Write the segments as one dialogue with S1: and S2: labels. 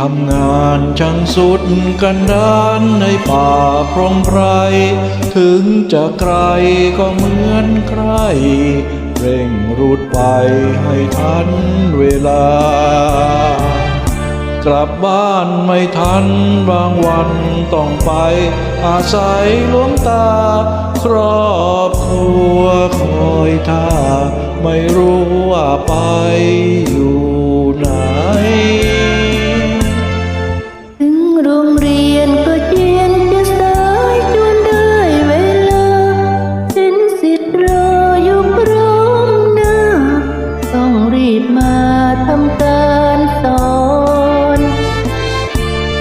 S1: ทำงานช่างสุดกันดานในป่าพรงไพร ถึงจะไกลก็เหมือนใคร เร่งรุดไปให้ทันเวลา กลับบ้านไม่ทันบางวันต้องไป อาศัยหลวงตา ครอบครัวคอยท่า ไม่รู้ว่าไปอยู่
S2: มาทำการสอน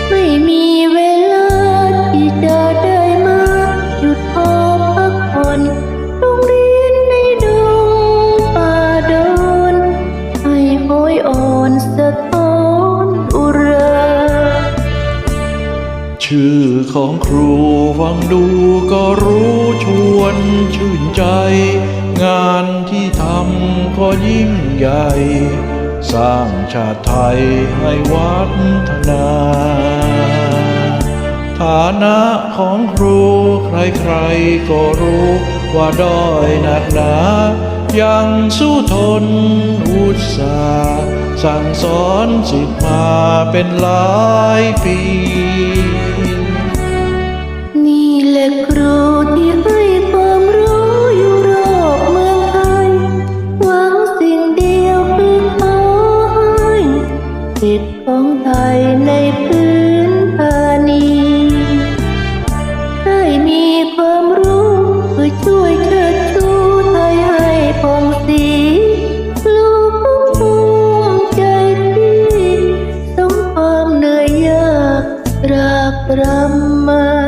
S2: ไม่มีเวลาที่จะได้มาหยุดพอพักผ่อนโรงเรียนในดงป่าดอนให้โหยอ่อนสะท้อนอุรา
S1: ชื่อของครูฟังดูก็รู้ชวนชื่นใจ งานที่ทำก็ยิ่งใหญ่ สร้างชาติไทยให้วัฒนา ฐานะของครูใครๆก็รู้ว่าด้อยหนักหนายังสู้ทนอุตสาห์สั่งสอนสิทธิ์มาเป็นหลายปี Brahma.